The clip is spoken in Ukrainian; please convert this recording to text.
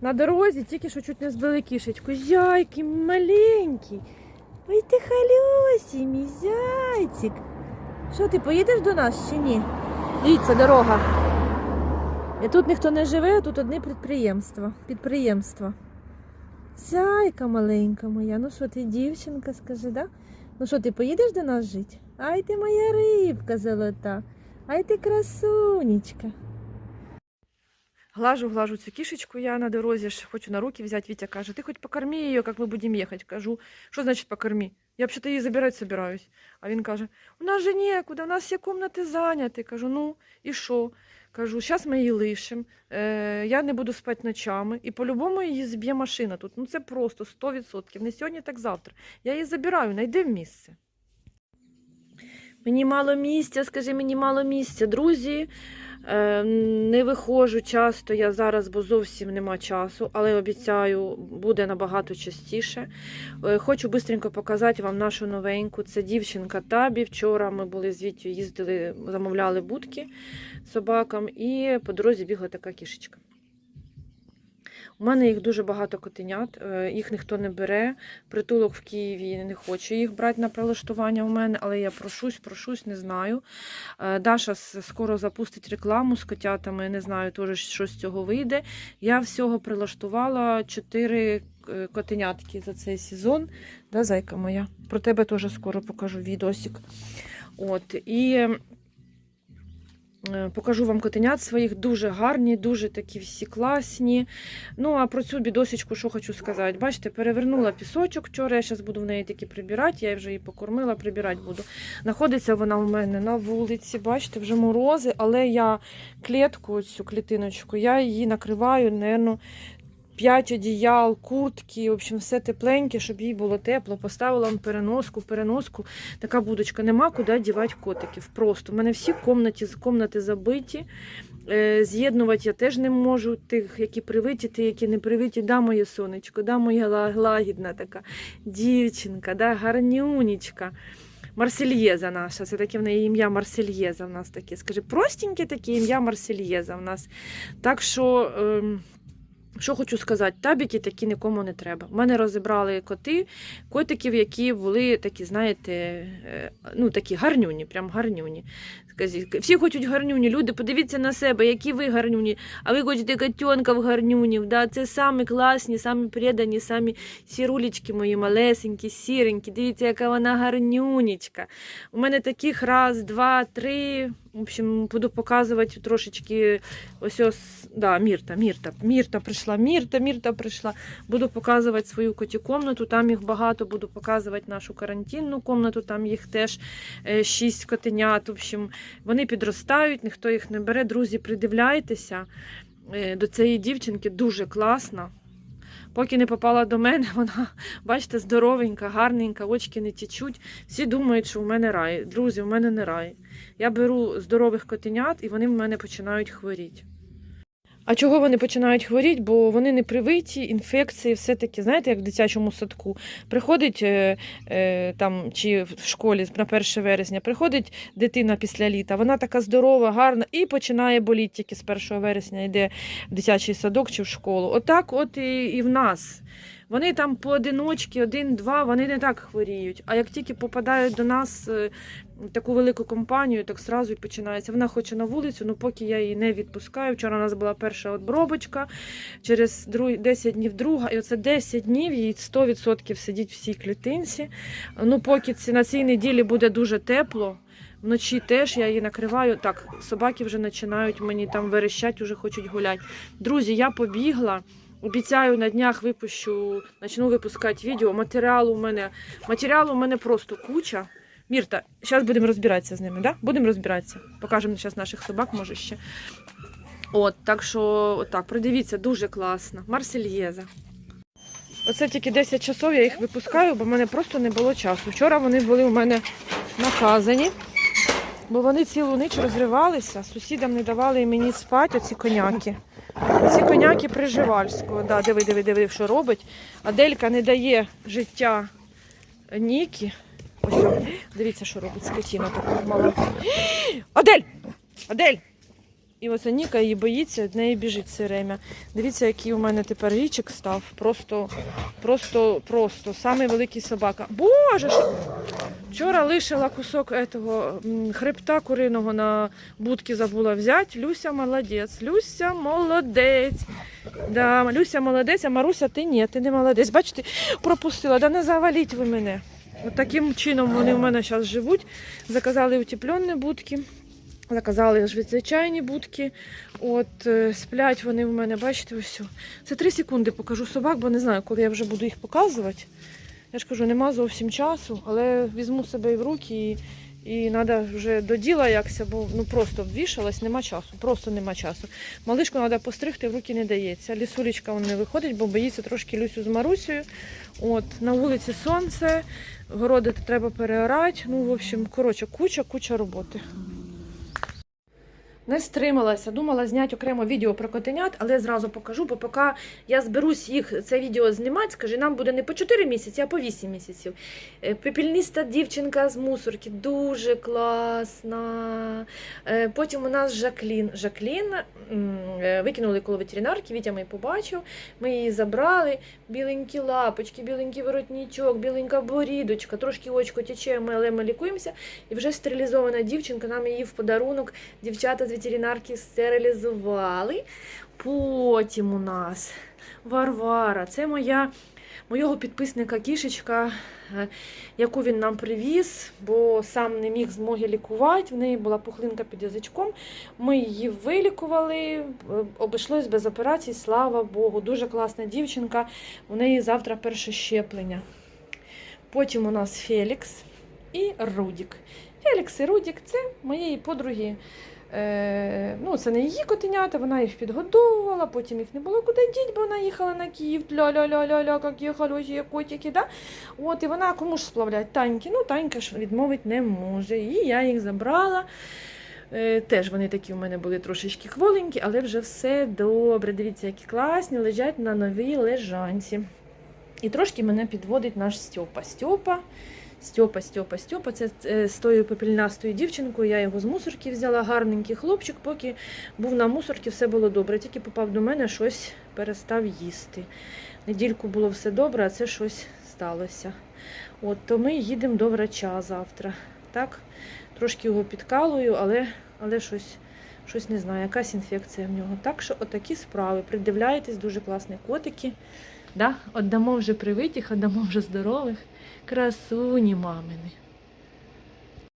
На дорозі тільки що чуть не збили кішечку. Зяйки маленький. Ой ти халюсі, мій зайчик. Що, ти поїдеш до нас чи ні? Дивіться, дорога. І тут ніхто не живе, а тут одне підприємство. Підприємство. Зяйка маленька моя. Ну що ти, дівчинка, скажи, да? Ну що, ти поїдеш до нас жити? Ай ти моя рибка золота. Ай ти красунечка. Глажу, глажу цю кішечку я на дорозі, ж хочу на руки взяти. Вітя каже, ти хоч покорми її, як ми будемо їхати. Кажу, що значить покорми? Я взагалі її забирати собираюсь. А він каже, у нас же нікуди, у нас всі кімнати зайняті. Кажу, ну і що? Кажу, зараз ми її лишимо, е, я не буду спати ночами, і по-любому її зб'є машина тут. Ну це просто 100%. Не сьогодні, так завтра. Я її забираю, найди в місце. Мені мало місця, скажи, мені мало місця. Друзі, не виходжу часто я зараз, бо зовсім нема часу, але обіцяю, буде набагато частіше. Е, Хочу швидко показати вам нашу новеньку. Це дівчинка Табі. Вчора ми були з Вітю, їздили, замовляли будки собакам, і по дорозі бігла така кішечка. У мене їх дуже багато котенят, е, їх ніхто не бере. Притулок в Києві не хоче їх брати на прилаштування у мене, але я прошусь, прошусь, не знаю. Е, Даша скоро запустить рекламу з котятами, не знаю, теж що з цього вийде. Я всього прилаштувала 4 котенятки за цей сезон. Да, зайка моя? Про тебе теж скоро покажу відосик. От, і е, покажу вам котенят своїх, дуже гарні, дуже такі всі класні. Ну, а про цю бідосечку, що хочу сказати. Бачите, перевернула пісочок вчора, я зараз буду в неї тільки прибирати, я вже її покормила, прибирати буду. Знаходиться вона у мене на вулиці, бачите, вже морози, але я клітку, цю клітиночку, я її накриваю, напевно, 5 одіял, куртки, в общем, все тепленьке, щоб їй було тепло. Поставила вам переноску, переноску. Така будочка. Нема куди дівати котиків. Просто. У мене всі комнаті, комнати забиті. Е, З'єднувати я теж не можу. Тих, які привиті, ті, які не привиті. Да, моє сонечко, да, моя ла- лагідна така дівчинка, да, гарнюнечка. Марсельєза наша, це таке в неї ім'я Марсельєза в нас таке. Скажи, простеньке таке ім'я Марсельєза в нас. Так що. Ем... Що хочу сказати, табіки такі нікому не треба. У мене розібрали коти, котиків, які були такі, знаєте, е, ну такі гарнюні, прям гарнюні. Всі хочуть гарнюні. Люди, подивіться на себе, які ви гарнюні, а ви хочете котенків гарнюнів. Да? Це самі класні, самі предані, самі сірулечки мої малесенькі, сіренькі. Дивіться, яка вона гарнюнечка. У мене таких раз, два, три. В общем, буду показувати трошечки ось ось, да, Мірта, Мірта, Мірта прийшла, Мірта, Мірта прийшла. Буду показувати свою коті комнату, там їх багато, буду показувати нашу карантинну комнату, там їх теж е, шість котенят. В общем, вони підростають, ніхто їх не бере. Друзі, придивляйтеся е, до цієї дівчинки, дуже класна. Поки не попала до мене, вона, бачите, здоровенька, гарненька, очки не тічуть. Всі думають, що в мене рай. Друзі, в мене не рай. Я беру здорових котенят, і вони в мене починають хворіти. А чого вони починають хворіти? Бо вони не привиті, інфекції, все-таки, знаєте, як в дитячому садку. Приходить е, е, там, чи в школі на 1 вересня, приходить дитина після літа, вона така здорова, гарна, і починає боліти тільки з 1 вересня, йде в дитячий садок чи в школу. Отак, от і, і в нас. Вони там поодиночки, один-два, вони не так хворіють. А як тільки попадають до нас е, в таку велику компанію, так зразу і починається. Вона хоче на вулицю, ну поки я її не відпускаю. Вчора у нас була перша обробочка, через 10 днів друга, і оце 10 днів їй 100% сидіть в цій клітинці. Ну, поки на цій неділі буде дуже тепло. Вночі теж я її накриваю. Так, собаки вже починають мені там верещать, вже хочуть гуляти. Друзі, я побігла. Обіцяю, на днях випущу, почну випускати відео. Матеріалу у мене матеріалу у мене просто куча. Мірта, зараз будемо розбиратися з ними, да? Будемо розбиратися. Покажемо зараз наших собак, може ще. От, так що, отак, придивіться, дуже класно. Марсельєза. Оце тільки 10 часов я їх випускаю, бо в мене просто не було часу. Вчора вони були у мене наказані, бо вони цілу ніч розривалися, сусідам не давали мені спати, оці коняки. Ці коняки Приживальського. Да, диви, диви, диви, що робить. Аделька не дає життя Нікі. Ось, дивіться, що робить скотіна така мала. Адель! Адель! І оце Ніка її боїться, від неї біжить все время. Дивіться, який у мене тепер річик став. Просто, просто, просто. Самий великий собака. Боже! Що... Вчора лишила кусок этого, хребта куриного на будки забула взяти. Люся молодець. Люся молодець. Да, Люся молодець, а Маруся, ти ні, ти не молодець. Бачите, пропустила. Да не заваліть ви мене. От таким чином вони в мене зараз живуть. Заказали утеплені будки. Заказали ж звичайні будки. От е, сплять вони в мене, бачите, ось. Це три секунди покажу собак, бо не знаю, коли я вже буду їх показувати. Я ж кажу, нема зовсім часу, але візьму себе і в руки і, і треба вже до діла якся, бо ну просто обвішалась, нема часу, просто нема часу. Малишку треба постригти, в руки не дається. Лісулечка не виходить, бо боїться трошки Люсю з Марусею. От, на вулиці сонце, городи треба переорати. Ну, в общем, коротше, куча, куча роботи. Не стрималася, думала зняти окремо відео про котенят, але зразу покажу, бо поки я зберусь їх це відео знімати, скажи, нам буде не по 4 місяці, а по 8 місяців. Е, Пепельниста дівчинка з мусорки, дуже класна. Е, Потім у нас Жаклін. Жаклін е, викинули коло ветеринарки, Вітя ми побачив, ми її забрали. Біленькі лапочки, біленький воротничок, біленька борідочка, трошки очко тече, але ми лікуємося. І вже стерилізована дівчинка, нам її в подарунок дівчата з ветеринарки стерилізували. Потім у нас Варвара. Це моя, моєго підписника кішечка, е, яку він нам привіз, бо сам не міг змоги лікувати. В неї була пухлинка під язичком. Ми її вилікували, е, обійшлось без операцій, слава Богу. Дуже класна дівчинка. У неї завтра перше щеплення. Потім у нас Фелікс і Рудік. Фелікс і Рудік це моєї подруги. Е, ну, це не її котенята, вона їх підгодовувала, потім їх не було куди діть, бо вона їхала на Київ. Ля-ля-ля-ля-ля, які хороші котики, да? От, і вона кому ж сплавлять? Таньки. Ну, Танька ж відмовити не може. І я їх забрала. Е, теж вони такі у мене були трошечки хволенькі, але вже все добре. Дивіться, які класні, лежать на новій лежанці. І трошки мене підводить наш Стьопа. Стьопа. Стьопа, Стьопа, Стьопа. Це е, з тою пепельнастою дівчинкою. Я його з мусорки взяла. Гарненький хлопчик, поки був на мусорці, все було добре. Тільки попав до мене, щось перестав їсти. Недільку було все добре, а це щось сталося. От, то ми їдемо до врача завтра. Так? Трошки його підкалую, але, але щось, щось не знаю, якась інфекція в нього. Так що отакі справи. Придивляєтесь, дуже класні котики. Да? Отдамо вже привитих, отдамо вже здорових. Красуні мамини.